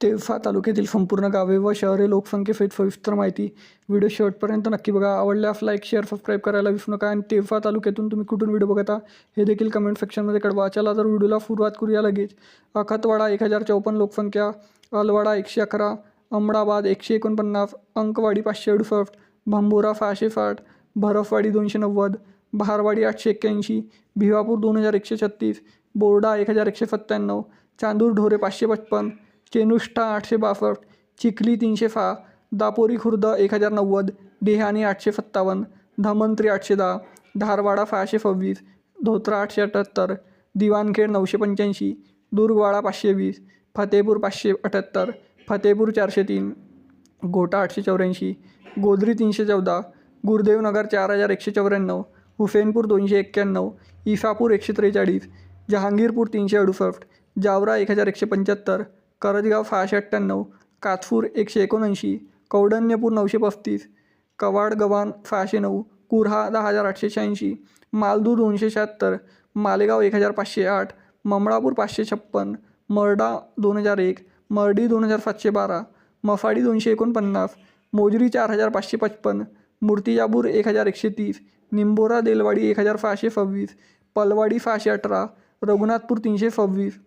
तेफा तालुक्यातील संपूर्ण गावे व शहरे लोकसंख्येसहित सविस्तर माहिती. व्हिडिओ शेवटपर्यंत नक्की बघा. आवडल्यास लाईक शेअर सबस्क्राईब करायला विसरू नका. आणि तेफा तालुक्यातून तुम्ही कुठून व्हिडिओ बघता हे देखील कमेंट सेक्शनमध्ये कळवा. चला तर व्हिडिओला सुरुवात करूया लगेच. अखतवाडा एक हजार चौपन्न लोकसंख्या अलवाडा एकशे अकरा अमडाबाद एकशे एकोणपन्नास अंकवाडी पाचशे अडुसष्ट भांबोरा सहाशे साठ भरफवाडी दोनशे नव्वद बहारवाडी आठशे एक्क्याऐंशी भिवापूर दोन हजार एकशे छत्तीस बोर्डा एक हजार एकशे सत्त्याण्णव चांदूर ढोरे पाचशे पचपन्न चेनुष्ठा आठशे बासष्ट चिखली तीनशे सहा दापोरी खुर्द एक हजार नव्वद डेहाणी आठशे सत्तावन्न धमंत्री आठशे दहा धारवाडा सहाशे सव्वीस धोत्रा आठशे अठ्ठ्याहत्तर दिवाणखेड नऊशे पंच्याऐंशी दुर्गवाडा पाचशे वीस फतेपूर पाचशे अठ्ठ्याहत्तर फतेपूर चारशे तीन गोटा आठशे चौऱ्याऐंशी गोदरी तीनशे चौदा गुरुदेवनगर चार हजार एकशे चौऱ्याण्णव हुसेनपूर दोनशे एक्क्याण्णव इसापूर एकशे त्रेचाळीस जहांगीरपूर तीनशे अडुसष्ट जावरा एक हजार एकशे पंच्याहत्तर करजगाव सहाशे अठ्ठ्याण्णव कातफूर एकशे एकोणऐंशी कौडण्यपूर नऊशे पस्तीस कवाड गव्हाण सहाशे नऊ कुर्हा दहा हजार आठशे शहाऐंशी मालदू दोनशे शहात्तर मालेगाव एक हजार पाचशे आठ ममळापूर पाचशे छप्पन मरडा दोन हजार एक मर्डी दोन हजार सातशे बारा मफाडी दोनशे एकोणपन्नास मोजरी चार हजार पाचशे पचपन मूर्तिजापूर एक हजार एकशे तीस निंबोरा देलवाडी एक हजार सहाशे सव्वीस पलवाडी सहाशे अठरा रघुनाथपूर तीनशे सव्वीस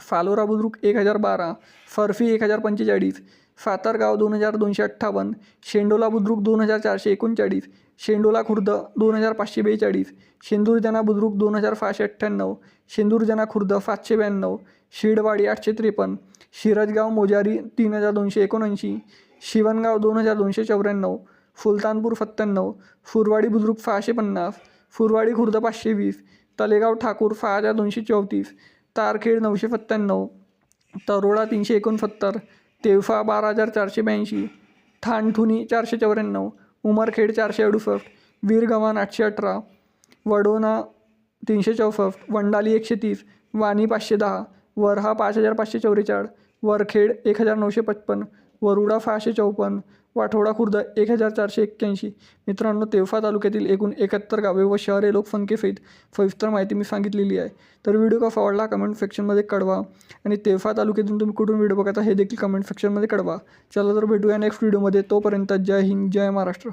फालोरा बुद्रुक एक हजार बारा फर्फी एक हजार पंचेचाळीस सातारगाव दोन हजार दोनशे अठ्ठावन्न शेंडोला बुद्रुक दोन हजार चारशे एकोणचाळीस शेंडोला खुर्द दोन हजार पाचशे बेचाळीस शेंदूरजना बुद्रुक दोन हजार सहाशे अठ्ठ्याण्णव शेंदूरजना खुर्द सातशे ब्याण्णव शिडवाडी आठशे त्रेपन्न शिरजगाव मोजारी तीन हजार दोनशे एकोणऐंशी शिवणगाव दोन हजार दोनशे चौऱ्याण्णव सुलतानपूर सत्त्याण्णव फुरवाडी बुद्रुक सहाशे पन्नास फुरवाडी खुर्द पाचशे वीस तलेगाव ठाकूर सहा हजार दोनशे चौतीस तारखेड नऊशे सत्त्याण्णव तरोडा तीनशे एकोणसत्तर तेवफा बारा हजार चारशे ब्याऐंशी ठाणठुनी चारशे चौऱ्याण्णव उमरखेड चारशे अडुसष्ट वीरगव्हाण आठशे अठरा वडोना तीनशे चौसष्ट वंडाली एकशे तीस वाणी पाचशे दहा वरहा पाच हजार पाचशे चौवेचाळीस वरखेड एक हजार नऊशे पचपन्न वरुडा सहाशे चौपन्न वाठोडा खुर्द एक हजार चारशे एक्क्याऐंशी. मित्रांनो तेवफा तालुक्यातील एकूण एकाहत्तर गावे व शहरे लोकसंख्येसहित सविस्तर माहिती मी सांगितलेली आहे. तर व्हिडिओ कसा आवडला कमेंट सेक्शनमध्ये कळवा. आणि तेवफा तालुक्यातून तुम्ही कुठून व्हिडिओ बघता हे देखील कमेंट सेक्शनमध्ये कळवा. चला तर भेटूया नेक्स्ट व्हिडिओमध्ये. तोपर्यंत जय हिंद जय महाराष्ट्र.